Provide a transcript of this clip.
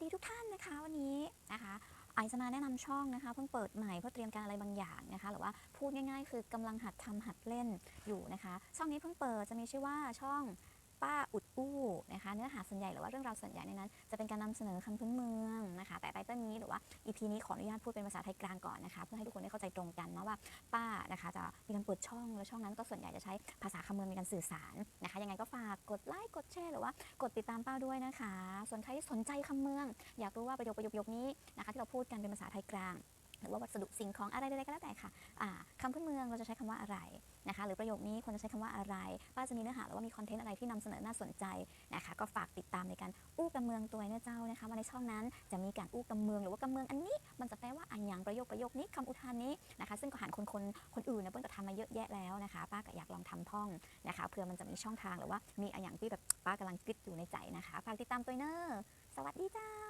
วัสดีทุกท่านนะคะวันนี้นะคะไอจะมาแนะนำช่องนะคะเพิ่งเปิดใหม่เพื่อเตรียมการอะไรบางอย่างนะคะหรือว่าพูดง่ายๆ คือกำลังหัดทำหัดเล่นอยู่นะคะ ช่องนี้เพิ่งเปิดจะมีชื่อว่าช่องป้าอุดอู้นะคะเนื้อหาส่วนใหญ่หรือว่าเรื่องราวส่วนใหญ่ในนั้น จะเป็นการนำเสนอคำพื้นเมืองนะคะ แต่ไต้ ว่า EP นี้ขออนุญาตพูดเป็นภาษาไทยกลางก่อนนะคะ เพื่อให้ทุกคนได้เข้าใจตรงกันเนาะว่าป้านะคะจะมีการเปิดช่องแล้วช่องนั้นก็ส่วนใหญ่จะใช้ภาษาคำเมืองในการสื่อสารนะคะ ยังไงก็ฝากกดไลค์กดแชร์หรือว่ากดติดตามป้าด้วยนะคะ ส่วนใครที่สนใจคำเมือง อยากรู้ว่าประโยคประโยคนี้นะคะที่เราพูดกันเป็นภาษาไทยกลาง หรือว่าวัสดุสิ่งของอะไรใดๆก็แล้วแต่ค่ะอ่าคำพื้นเมืองเราจะใช้คำว่าอะไรนะคะหรือประโยคนี้ควรจะใช้คำว่าอะไรป้าจะมีเนื้อหาหรือว่ามีคอนเทนต์อะไรที่นำเสนอน่าสนใจนะคะก็ฝากติดตามในการอู้กำเมืองตัวเนื้อเจ้านะคะมาในช่องนั้นจะมีการอู้กำเมืองหรือว่ากำเมืองอันนี้ มันจะแปลว่าอันอย่างประโยคประโยคนี้คำอุทานนี้นะคะ ซึ่งก็หันคนคนคนอื่นนะเปิ้ลก็ทำมาเยอะแยะแล้วนะคะป้าก็อยากลองทำท่องนะคะเพื่อมันจะมีช่องทางหรือว่ามีอันอย่างที่แบบป้ากำลังคิดอยู่ในใจนะคะฝากติดตามตัวเนอร์สวัสดีเจ้า